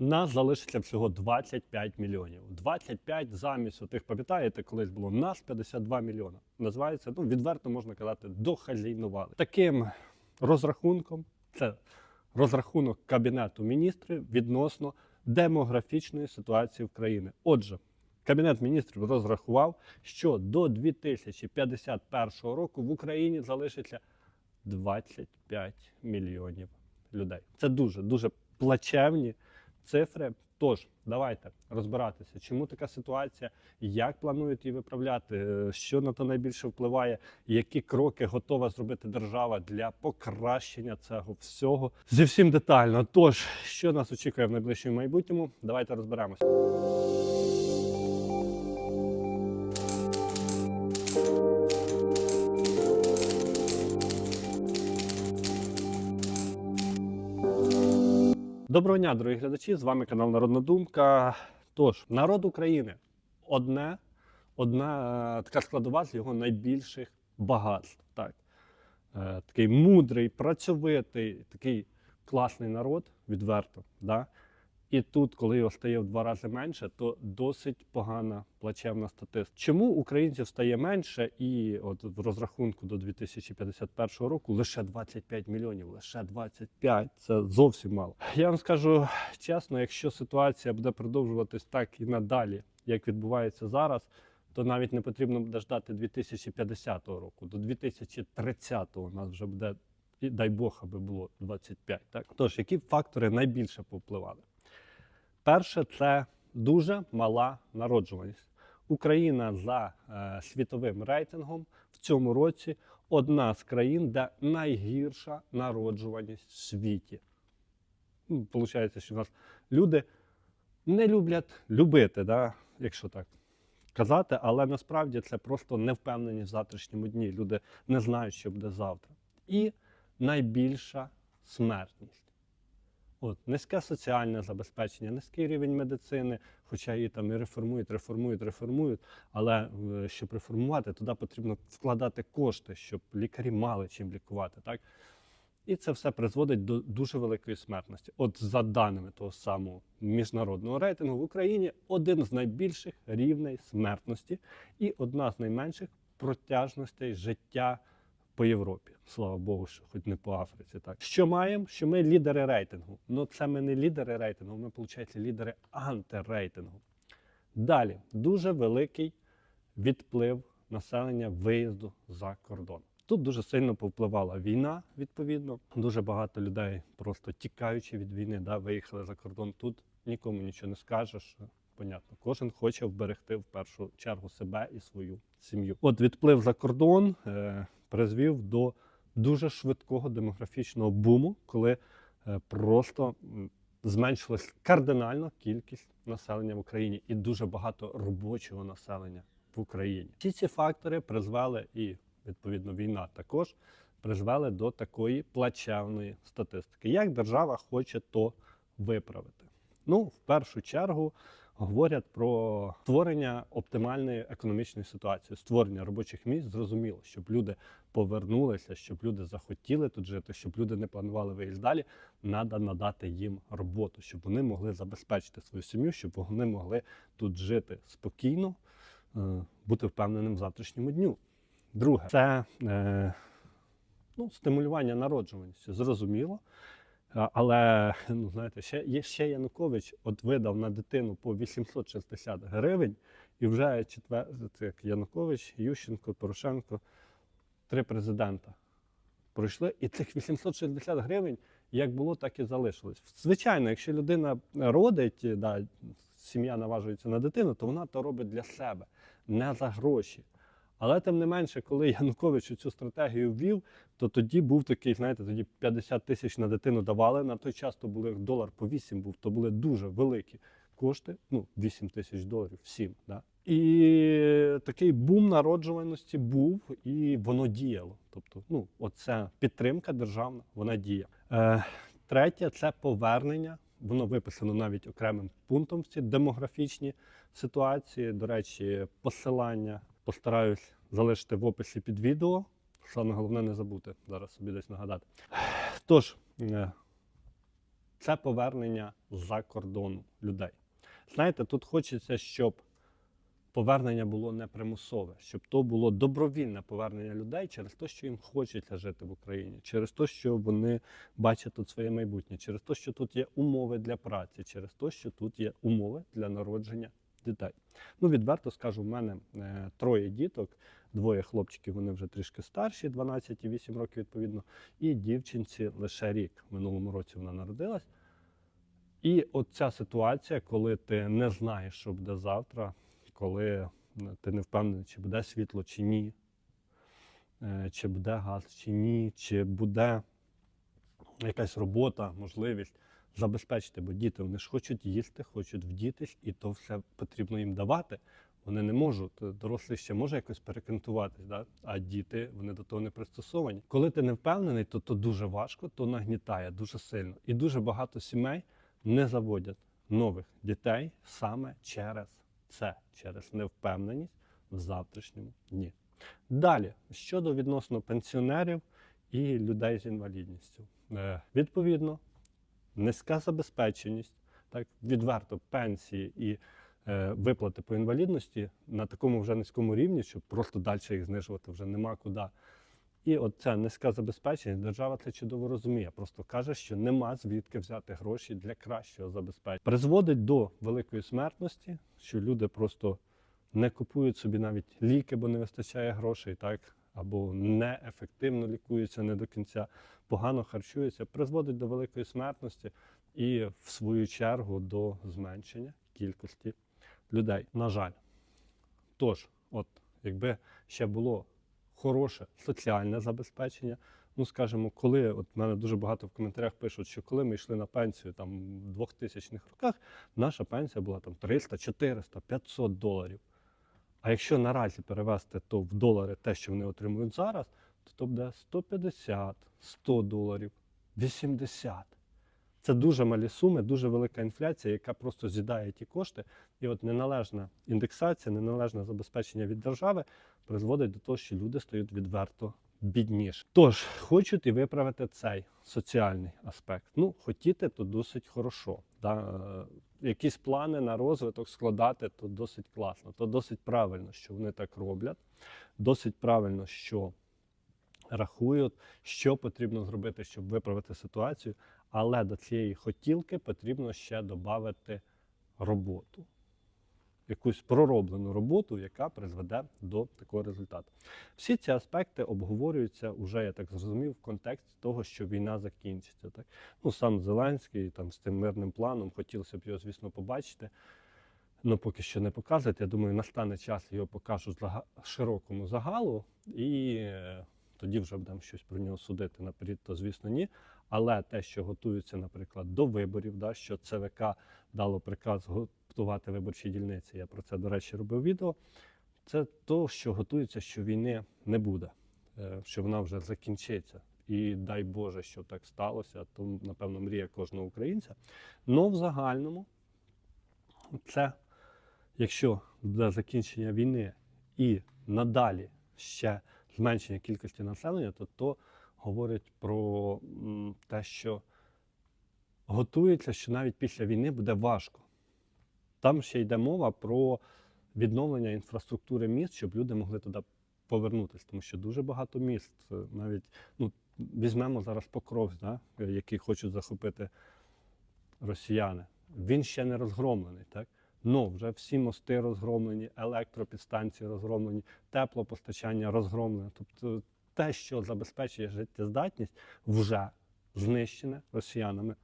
нас залишиться всього 25 мільйонів. 25 замість отих, пам'ятаєте, колись було нас 52 мільйона. Називається, ну, відверто можна казати, дохазійнували. Таким розрахунком, це розрахунок Кабінету міністрів відносно демографічної ситуації в країні. Отже, Кабінет міністрів розрахував, що до 2051 року в Україні залишиться 25 мільйонів людей. Це дуже дуже плачевні цифри. Тож, давайте розбиратися, чому така ситуація, як планують її виправляти, е, що на то найбільше впливає, які кроки готова зробити держава для покращення цього всього. Зі всім детально. Тож, що нас очікує в найближчому майбутньому, давайте розберемося. Доброго дня, дорогі глядачі! З вами канал Народна Думка. Тож, народ України одне, одна е, така складова з його найбільших багатств. Так. Е, такий мудрий, працьовитий, такий класний народ, відверто. Да? І тут, коли його стає в два рази менше, то досить погана плачевна статистика. Чому українців стає менше, і от в розрахунку до 2051 року лише 25 мільйонів, лише 25 – це зовсім мало. Я вам скажу чесно, якщо ситуація буде продовжуватись так і надалі, як відбувається зараз, то навіть не потрібно буде ждати 2050 року. До 2030 у нас вже буде, і дай Бог, аби було 25. Так? Тож, які фактори найбільше повпливали? Перше, це дуже мала народжуваність. Україна за е, світовим рейтингом в цьому році одна з країн, де найгірша народжуваність в світі. Ну, Получається, що в нас люди не люблять любити, да, якщо так казати, але насправді це просто невпевненість в завтрашньому дні. Люди не знають, що буде завтра. І найбільша смертність. От, низьке соціальне забезпечення, низький рівень медицини, хоча її там і реформують, реформують, реформують. Але е, щоб реформувати, туди потрібно вкладати кошти, щоб лікарі мали чим лікувати. Так? І це все призводить до дуже великої смертності. От за даними того самого міжнародного рейтингу в Україні один з найбільших рівней смертності і одна з найменших протяжностей життя по Європі. Слава Богу, що хоч не по Африці. Так що маємо? Що ми лідери рейтингу. Ну це ми не лідери рейтингу, ми, виходить, лідери антирейтингу. Далі дуже великий відплив населення виїзду за кордон. Тут дуже сильно повпливала війна, відповідно. Дуже багато людей, просто тікаючи від війни, да, виїхали за кордон. Тут нікому нічого не скажеш. Понятно, кожен хоче вберегти в першу чергу себе і свою сім'ю. От відплив за кордон е, призвів до дуже швидкого демографічного буму, коли е, просто зменшилась кардинально кількість населення в Україні і дуже багато робочого населення в Україні. Всі ці фактори призвели і відповідно війна також призвели до такої плачевної статистики. Як держава хоче то виправити? Ну, в першу чергу говорять про створення оптимальної економічної ситуації, створення робочих місць. Зрозуміло, щоб люди повернулися, щоб люди захотіли тут жити, щоб люди не планували виїзд далі. Треба надати їм роботу, щоб вони могли забезпечити свою сім'ю, щоб вони могли тут жити спокійно, е, бути впевненим в завтрашньому дню. Друге, це е, ну, стимулювання народжуваності. Зрозуміло. Але ну, знаєте, ще, є ще Янукович от видав на дитину по 860 гривень, і вже четвер... як Янукович, Ющенко, Порошенко, три президента пройшли. І цих 860 гривень як було, так і залишилось. Звичайно, якщо людина родить, да, сім'я наважується на дитину, то вона то робить для себе, не за гроші. Але тим не менше, коли Янукович цю стратегію ввів, то тоді був такий, знаєте, тоді 50 тисяч на дитину давали. На той час то були долар по 8 був, то були дуже великі кошти. Ну, 8 тисяч доларів, 7. Да? І такий бум народжуваності був, і воно діяло. Тобто, ну, оця підтримка державна, вона діє. Е, третє це повернення. Воно виписано навіть окремим пунктом в ці демографічні ситуації. До речі, посилання постараюсь залишити в описі під відео. Саме головне не забути зараз собі десь нагадати. Тож, е, це повернення за кордону людей. Знаєте, тут хочеться, щоб повернення було не примусове, щоб то було добровільне повернення людей через те, що їм хочеться жити в Україні, через те, що вони бачать тут своє майбутнє, через те, що тут є умови для праці, через те, що тут є умови для народження дітей. Ну, відверто скажу, в мене е, троє діток, двоє хлопчиків, вони вже трішки старші, 12 і 8 років відповідно, і дівчинці лише рік. В минулому році вона народилась. І от ця ситуація, коли ти не знаєш, що буде завтра, коли ти не впевнений, чи буде світло, чи ні, е, чи буде газ, чи ні, чи буде якась робота, можливість забезпечити, бо діти вони ж хочуть їсти, хочуть вдітись, і то все потрібно їм давати. Вони не можуть. Дорослий ще може якось перекантуватись, да? а діти вони до того не пристосовані. Коли ти не впевнений, то, то дуже важко, то нагнітає дуже сильно. І дуже багато сімей не заводять нових дітей саме через це, через невпевненість в завтрашньому дні. Далі, щодо відносно пенсіонерів і людей з інвалідністю. Е, відповідно, низька забезпеченість, так, відверто пенсії і е, виплати по інвалідності на такому вже низькому рівні, що просто далі їх знижувати вже нема куди. І от ця низька забезпеченість, держава це чудово розуміє. Просто каже, що нема звідки взяти гроші для кращого забезпечення. Призводить до великої смертності, що люди просто не купують собі навіть ліки, бо не вистачає грошей, так або неефективно лікуються не до кінця, погано харчуються, призводить до великої смертності і, в свою чергу, до зменшення кількості людей. На жаль. Тож, от, якби ще було хороше соціальне забезпечення. Ну, скажімо, коли от мене дуже багато в коментарях пишуть, що коли ми йшли на пенсію там в 2000-х роках, наша пенсія була там 300, 400, 500 доларів. А якщо наразі перевести то в долари те, що вони отримують зараз, то то буде 150, 100 доларів, 80. Це дуже малі суми, дуже велика інфляція, яка просто з'їдає ті кошти. І от неналежна індексація, неналежне забезпечення від держави призводить до того, що люди стають відверто бідніше. Тож, хочуть і виправити цей соціальний аспект. Ну, хотіти, то досить хорошо. Да? Якісь плани на розвиток складати, то досить класно, то досить правильно, що вони так роблять. Досить правильно, що рахують, що потрібно зробити, щоб виправити ситуацію. Але до цієї хотілки потрібно ще додати роботу. Якусь пророблену роботу, яка призведе до такого результату. Всі ці аспекти обговорюються вже, я так зрозумів, в контексті того, що війна закінчиться. Так? Ну, сам Зеленський там, з тим мирним планом, хотілося б його, звісно, побачити. Ну, поки що не показують. Я думаю, настане час його покажуть широкому загалу, і е, тоді вже будемо щось про нього судити наперед, то звісно ні. Але те, що готується, наприклад, до виборів, да, що ЦВК дало приказ готувати виборчі дільниці. Я про це, до речі, робив відео. Це то, що готується, що війни не буде, е, що вона вже закінчиться. І дай Боже, що так сталося, то, напевно, мрія кожного українця. Но в загальному це, якщо буде закінчення війни і надалі ще зменшення кількості населення, то то говорить про те, що готується, що навіть після війни буде важко. Там ще йде мова про відновлення інфраструктури міст, щоб люди могли туди повернутися, тому що дуже багато міст, е, навіть ну, візьмемо зараз Покровськ, да, е, який хочуть захопити росіяни. Він ще не розгромлений, так? Ну, вже всі мости розгромлені, електропідстанції розгромлені, теплопостачання розгромлене. Тобто те, що забезпечує життєздатність, вже знищене росіянами.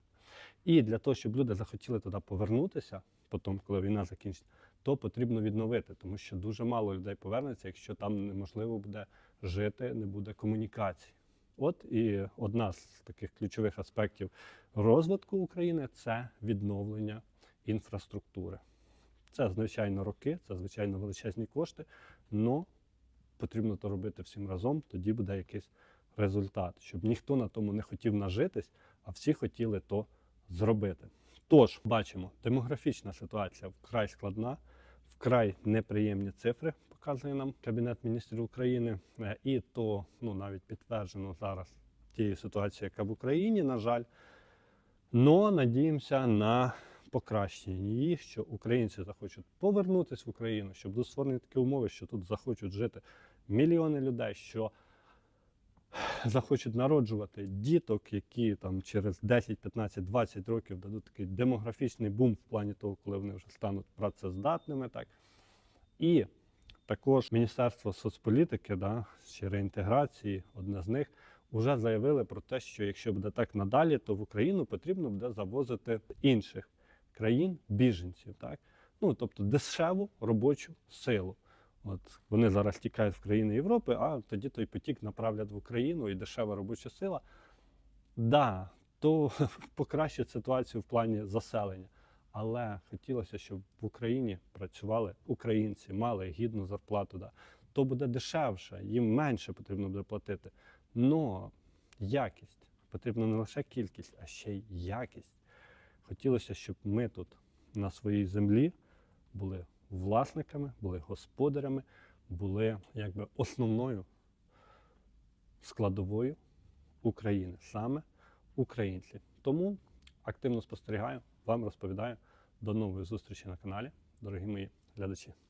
І для того, щоб люди захотіли туди повернутися, потім, коли війна закінчиться, то потрібно відновити, тому що дуже мало людей повернеться, якщо там неможливо буде жити, не буде комунікацій. От і одна з таких ключових аспектів розвитку України це відновлення інфраструктури. Це, звичайно, роки, це, звичайно, величезні кошти, але потрібно то робити всім разом, тоді буде якийсь результат, щоб ніхто на тому не хотів нажитись, а всі хотіли то зробити. Тож, бачимо, демографічна ситуація вкрай складна, вкрай неприємні цифри показує нам Кабінет міністрів України. Е, І то ну, навіть підтверджено зараз тією ситуацією, яка в Україні, на жаль. Но надіємося на покращення її, що українці захочуть повернутися в Україну, щоб створені такі умови, що тут захочуть жити мільйони людей, що захочуть народжувати діток, які там через 10, 15, 20 років дадуть такий демографічний бум в плані того, коли вони вже стануть працездатними. Так. І також Міністерство соцполітики да, чи реінтеграції, одне з них, вже заявили про те, що якщо буде так надалі, то в Україну потрібно буде завозити інших країн біженців. Так? Ну, тобто дешеву робочу силу. От вони зараз тікають в країни Європи, а тоді той потік направлять в Україну і дешева робоча сила. Да, то покращить ситуацію в плані заселення. Але хотілося, щоб в Україні працювали українці, мали гідну зарплату. Да. То буде дешевше, їм менше потрібно буде платити. Но якість потрібна не лише кількість, а ще й якість. Хотілося, щоб ми тут на своїй землі були власниками, були господарями, були якби основною складовою України, саме українці. Тому активно спостерігаю, вам розповідаю. До нової зустрічі на каналі, дорогі мої глядачі.